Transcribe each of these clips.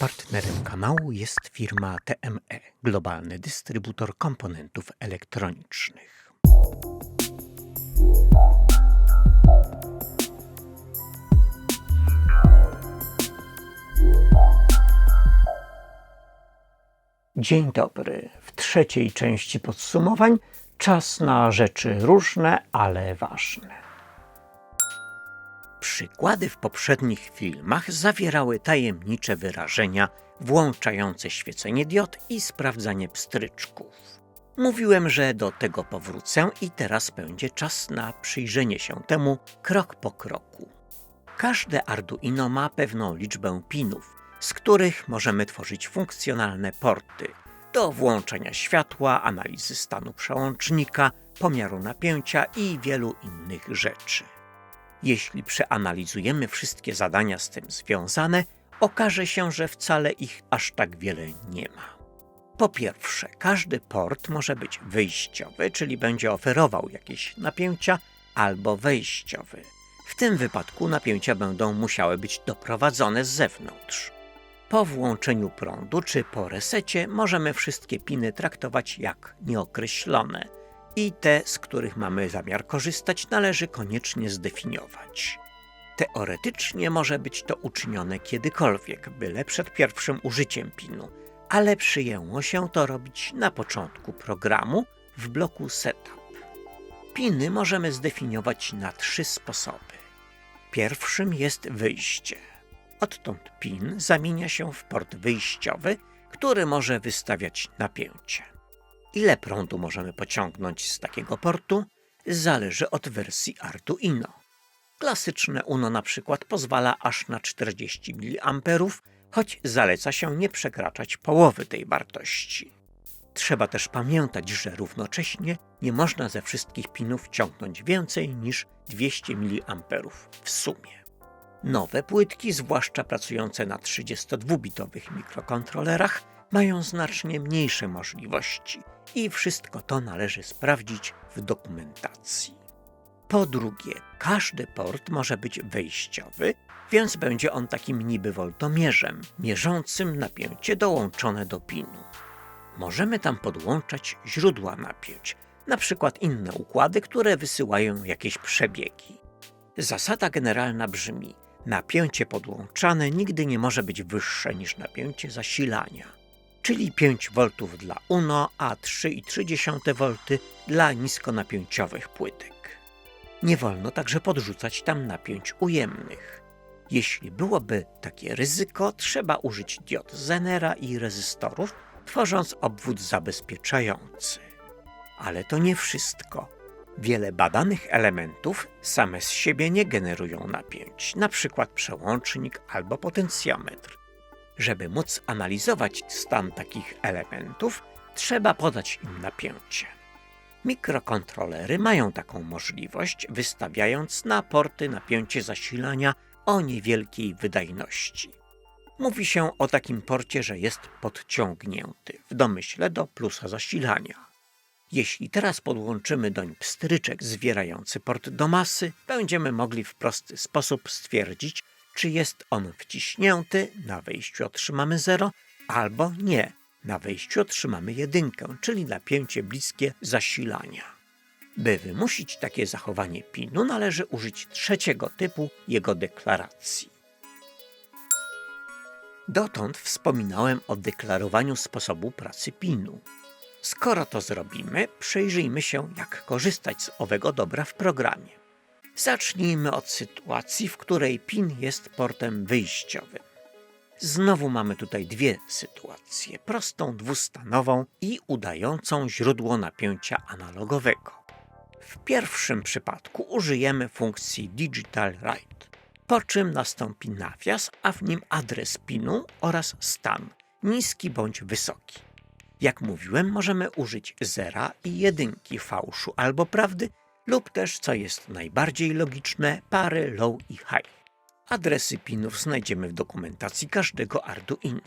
Partnerem kanału jest firma TME, globalny dystrybutor komponentów elektronicznych. Dzień dobry. W trzeciej części podsumowań czas na rzeczy różne, ale ważne. Przykłady w poprzednich filmach zawierały tajemnicze wyrażenia włączające świecenie diod i sprawdzanie pstryczków. Mówiłem, że do tego powrócę i teraz będzie czas na przyjrzenie się temu krok po kroku. Każde Arduino ma pewną liczbę pinów, z których możemy tworzyć funkcjonalne porty do włączania światła, analizy stanu przełącznika, pomiaru napięcia i wielu innych rzeczy. Jeśli przeanalizujemy wszystkie zadania z tym związane, okaże się, że wcale ich aż tak wiele nie ma. Po pierwsze, każdy port może być wyjściowy, czyli będzie oferował jakieś napięcia, albo wejściowy. W tym wypadku napięcia będą musiały być doprowadzone z zewnątrz. Po włączeniu prądu czy po resecie możemy wszystkie piny traktować jak nieokreślone i te, z których mamy zamiar korzystać, należy koniecznie zdefiniować. Teoretycznie może być to uczynione kiedykolwiek, byle przed pierwszym użyciem pinu, ale przyjęło się to robić na początku programu w bloku Setup. Piny możemy zdefiniować na trzy sposoby. Pierwszym jest wyjście. Odtąd pin zamienia się w port wyjściowy, który może wystawiać napięcie. Ile prądu możemy pociągnąć z takiego portu zależy od wersji Arduino. Klasyczne UNO na przykład pozwala aż na 40 mA, choć zaleca się nie przekraczać połowy tej wartości. Trzeba też pamiętać, że równocześnie nie można ze wszystkich pinów ciągnąć więcej niż 200 mA w sumie. Nowe płytki, zwłaszcza pracujące na 32-bitowych mikrokontrolerach, mają znacznie mniejsze możliwości i wszystko to należy sprawdzić w dokumentacji. Po drugie, każdy port może być wejściowy, więc będzie on takim niby woltomierzem, mierzącym napięcie dołączone do pinu. Możemy tam podłączać źródła napięć, na przykład inne układy, które wysyłają jakieś przebiegi. Zasada generalna brzmi: napięcie podłączane nigdy nie może być wyższe niż napięcie zasilania, czyli 5 V dla UNO, a 3,3 V dla niskonapięciowych płytek. Nie wolno także podrzucać tam napięć ujemnych. Jeśli byłoby takie ryzyko, trzeba użyć diod Zenera i rezystorów, tworząc obwód zabezpieczający. Ale to nie wszystko. Wiele badanych elementów same z siebie nie generują napięć, np. przełącznik albo potencjometr. Żeby móc analizować stan takich elementów, trzeba podać im napięcie. Mikrokontrolery mają taką możliwość, wystawiając na porty napięcie zasilania o niewielkiej wydajności. Mówi się o takim porcie, że jest podciągnięty, w domyśle do plusa zasilania. Jeśli teraz podłączymy doń pstryczek zwierający port do masy, będziemy mogli w prosty sposób stwierdzić, czy jest on wciśnięty, na wejściu otrzymamy 0, albo nie, na wejściu otrzymamy jedynkę, czyli napięcie bliskie zasilania. By wymusić takie zachowanie pinu, należy użyć trzeciego typu jego deklaracji. Dotąd wspominałem o deklarowaniu sposobu pracy pinu. Skoro to zrobimy, przejrzyjmy się, jak korzystać z owego dobra w programie. Zacznijmy od sytuacji, w której PIN jest portem wyjściowym. Znowu mamy tutaj dwie sytuacje: prostą dwustanową i udającą źródło napięcia analogowego. W pierwszym przypadku użyjemy funkcji Digital Write, po czym nastąpi nawias, a w nim adres pinu oraz stan niski bądź wysoki. Jak mówiłem, możemy użyć zera i jedynki fałszu albo prawdy, lub też, co jest najbardziej logiczne, pary low i high. Adresy pinów znajdziemy w dokumentacji każdego Arduino.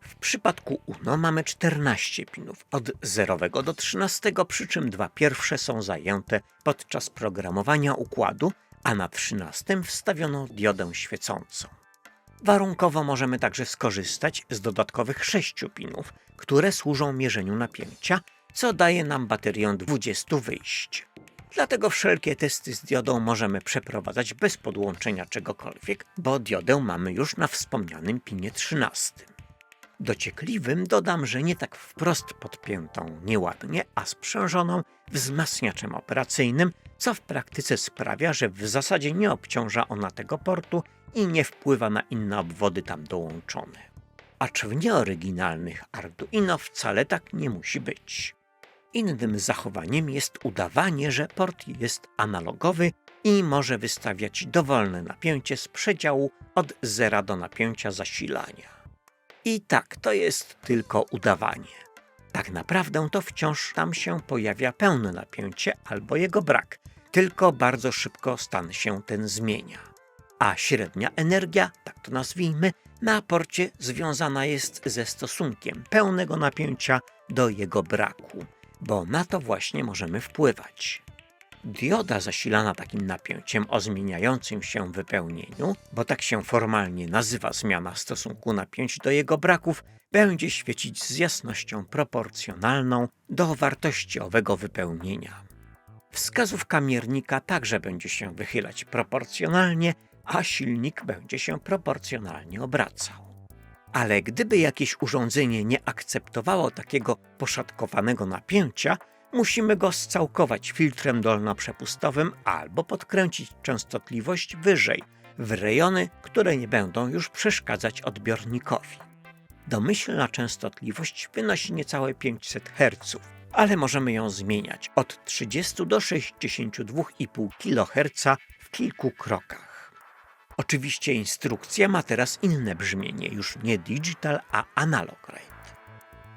W przypadku UNO mamy 14 pinów, od 0 do 13, przy czym dwa pierwsze są zajęte podczas programowania układu, a na 13 wstawiono diodę świecącą. Warunkowo możemy także skorzystać z dodatkowych 6 pinów, które służą mierzeniu napięcia, co daje nam baterię 20 wyjść. Dlatego wszelkie testy z diodą możemy przeprowadzać bez podłączenia czegokolwiek, bo diodę mamy już na wspomnianym pinie 13. Dociekliwym dodam, że nie tak wprost podpiętą nieładnie, a sprzężoną wzmacniaczem operacyjnym, co w praktyce sprawia, że w zasadzie nie obciąża ona tego portu i nie wpływa na inne obwody tam dołączone. Acz w nieoryginalnych Arduino wcale tak nie musi być. Innym zachowaniem jest udawanie, że port jest analogowy i może wystawiać dowolne napięcie z przedziału od zera do napięcia zasilania. I tak, to jest tylko udawanie. Tak naprawdę to wciąż tam się pojawia pełne napięcie albo jego brak, tylko bardzo szybko stan się ten zmienia. A średnia energia, tak to nazwijmy, na porcie związana jest ze stosunkiem pełnego napięcia do jego braku, bo na to właśnie możemy wpływać. Dioda zasilana takim napięciem o zmieniającym się wypełnieniu, bo tak się formalnie nazywa zmiana stosunku napięć do jego braków, będzie świecić z jasnością proporcjonalną do wartości owego wypełnienia. Wskazówka miernika także będzie się wychylać proporcjonalnie, a silnik będzie się proporcjonalnie obracał. Ale gdyby jakieś urządzenie nie akceptowało takiego poszatkowanego napięcia, musimy go scałkować filtrem dolnoprzepustowym albo podkręcić częstotliwość wyżej, w rejony, które nie będą już przeszkadzać odbiornikowi. Domyślna częstotliwość wynosi niecałe 500 Hz, ale możemy ją zmieniać od 30 do 62,5 kHz w kilku krokach. Oczywiście instrukcja ma teraz inne brzmienie, już nie digital, a analog rate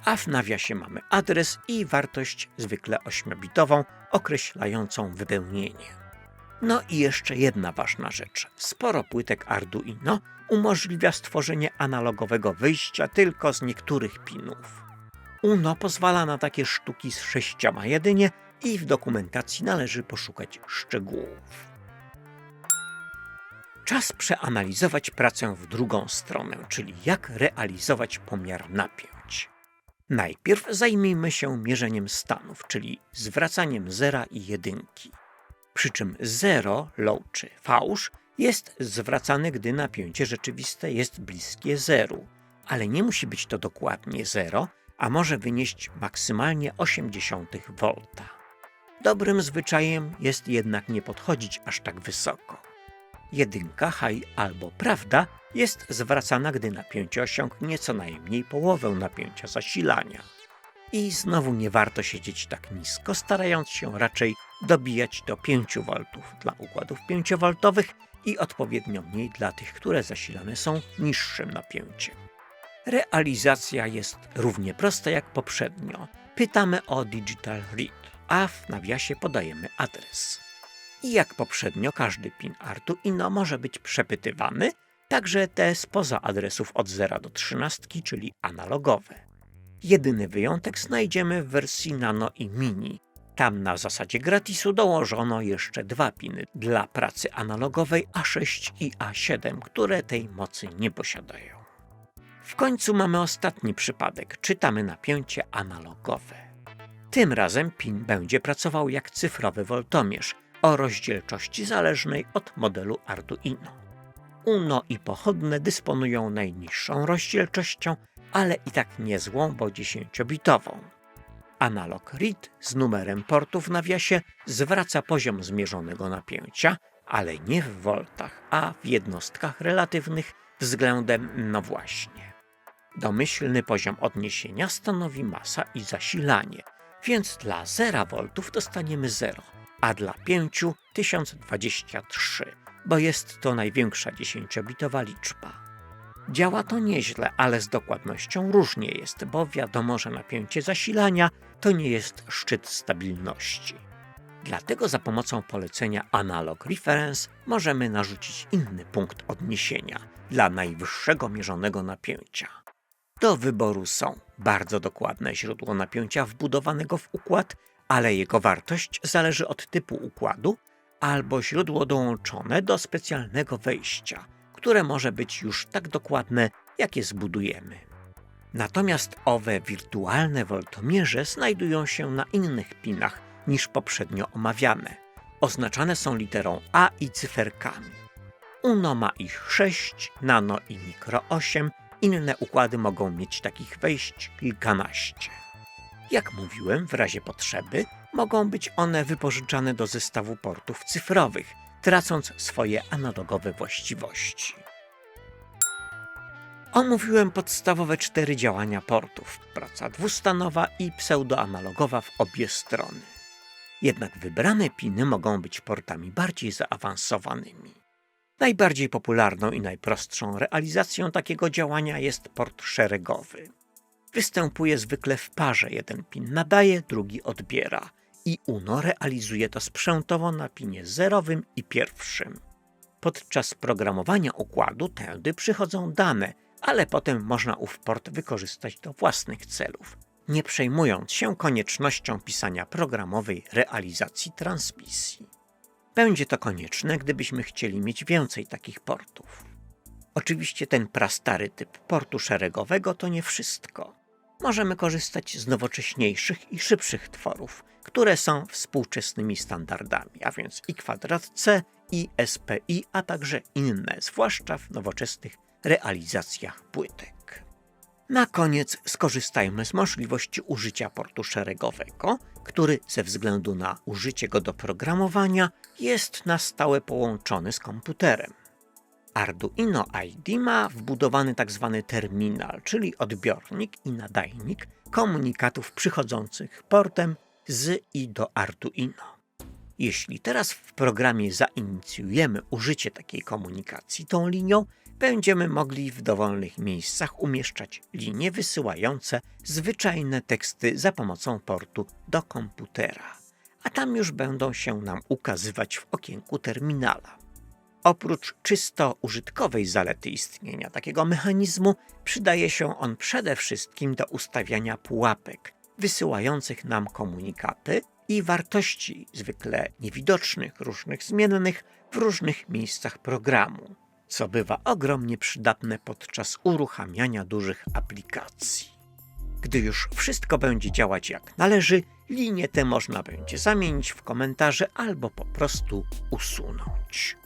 a w nawiasie mamy adres i wartość zwykle 8-bitową określającą wypełnienie. No i jeszcze jedna ważna rzecz. Sporo płytek Arduino umożliwia stworzenie analogowego wyjścia tylko z niektórych pinów. UNO pozwala na takie sztuki z sześcioma jedynie i w dokumentacji należy poszukać szczegółów. Czas przeanalizować pracę w drugą stronę, czyli jak realizować pomiar napięć. Najpierw zajmijmy się mierzeniem stanów, czyli zwracaniem zera i jedynki. Przy czym zero, low czy fałsz jest zwracane, gdy napięcie rzeczywiste jest bliskie zeru, ale nie musi być to dokładnie zero, a może wynieść maksymalnie 0,8 V. Dobrym zwyczajem jest jednak nie podchodzić aż tak wysoko. Jedynka, high albo prawda jest zwracana, gdy napięcie osiągnie co najmniej połowę napięcia zasilania. I znowu nie warto siedzieć tak nisko, starając się raczej dobijać do 5 V dla układów 5V i odpowiednio mniej dla tych, które zasilane są niższym napięciem. Realizacja jest równie prosta jak poprzednio. Pytamy o Digital Read, a w nawiasie podajemy adres. I jak poprzednio, każdy pin Arduino może być przepytywany, także te spoza adresów od 0 do 13, czyli analogowe. Jedyny wyjątek znajdziemy w wersji Nano i Mini. Tam na zasadzie gratisu dołożono jeszcze dwa piny dla pracy analogowej A6 i A7, które tej mocy nie posiadają. W końcu mamy ostatni przypadek. Czytamy napięcie analogowe. Tym razem pin będzie pracował jak cyfrowy woltomierz o rozdzielczości zależnej od modelu Arduino. UNO i pochodne dysponują najniższą rozdzielczością, ale i tak niezłą, bo 10-bitową. Analog read z numerem portu w nawiasie zwraca poziom zmierzonego napięcia, ale nie w voltach, a w jednostkach relatywnych względem, no właśnie. Domyślny poziom odniesienia stanowi masa i zasilanie, więc dla 0 V dostaniemy 0, a dla 5 1023 bo jest to największa dziesięciobitowa liczba. Działa to nieźle, ale z dokładnością różnie jest, bo wiadomo, że napięcie zasilania to nie jest szczyt stabilności. Dlatego za pomocą polecenia Analog Reference możemy narzucić inny punkt odniesienia dla najwyższego mierzonego napięcia. Do wyboru są bardzo dokładne źródło napięcia wbudowanego w układ, ale jego wartość zależy od typu układu albo źródło dołączone do specjalnego wejścia, które może być już tak dokładne, jak je zbudujemy. Natomiast owe wirtualne woltomierze znajdują się na innych pinach niż poprzednio omawiane. Oznaczane są literą A i cyferkami. Uno ma ich 6, nano i mikro 8, inne układy mogą mieć takich wejść kilkanaście. Jak mówiłem, w razie potrzeby mogą być one wypożyczane do zestawu portów cyfrowych, tracąc swoje analogowe właściwości. Omówiłem podstawowe cztery działania portów: praca dwustanowa i pseudoanalogowa w obie strony. Jednak wybrane piny mogą być portami bardziej zaawansowanymi. Najbardziej popularną i najprostszą realizacją takiego działania jest port szeregowy. Występuje zwykle w parze, jeden pin nadaje, drugi odbiera i UNO realizuje to sprzętowo na pinie zerowym i pierwszym. Podczas programowania układu tędy przychodzą dane, ale potem można ów port wykorzystać do własnych celów, nie przejmując się koniecznością pisania programowej realizacji transmisji. Będzie to konieczne, gdybyśmy chcieli mieć więcej takich portów. Oczywiście ten prastary typ portu szeregowego to nie wszystko. Możemy korzystać z nowocześniejszych i szybszych tworów, które są współczesnymi standardami, a więc i kwadrat C, i SPI, a także inne, zwłaszcza w nowoczesnych realizacjach płytek. Na koniec skorzystajmy z możliwości użycia portu szeregowego, który ze względu na użycie go do programowania jest na stałe połączony z komputerem. Arduino ID ma wbudowany tzw. terminal, czyli odbiornik i nadajnik komunikatów przychodzących portem z i do Arduino. Jeśli teraz w programie zainicjujemy użycie takiej komunikacji tą linią, będziemy mogli w dowolnych miejscach umieszczać linie wysyłające zwyczajne teksty za pomocą portu do komputera, a tam już będą się nam ukazywać w okienku terminala. Oprócz czysto użytkowej zalety istnienia takiego mechanizmu, przydaje się on przede wszystkim do ustawiania pułapek wysyłających nam komunikaty i wartości zwykle niewidocznych różnych zmiennych w różnych miejscach programu, co bywa ogromnie przydatne podczas uruchamiania dużych aplikacji. Gdy już wszystko będzie działać jak należy, linie te można będzie zamienić w komentarze albo po prostu usunąć.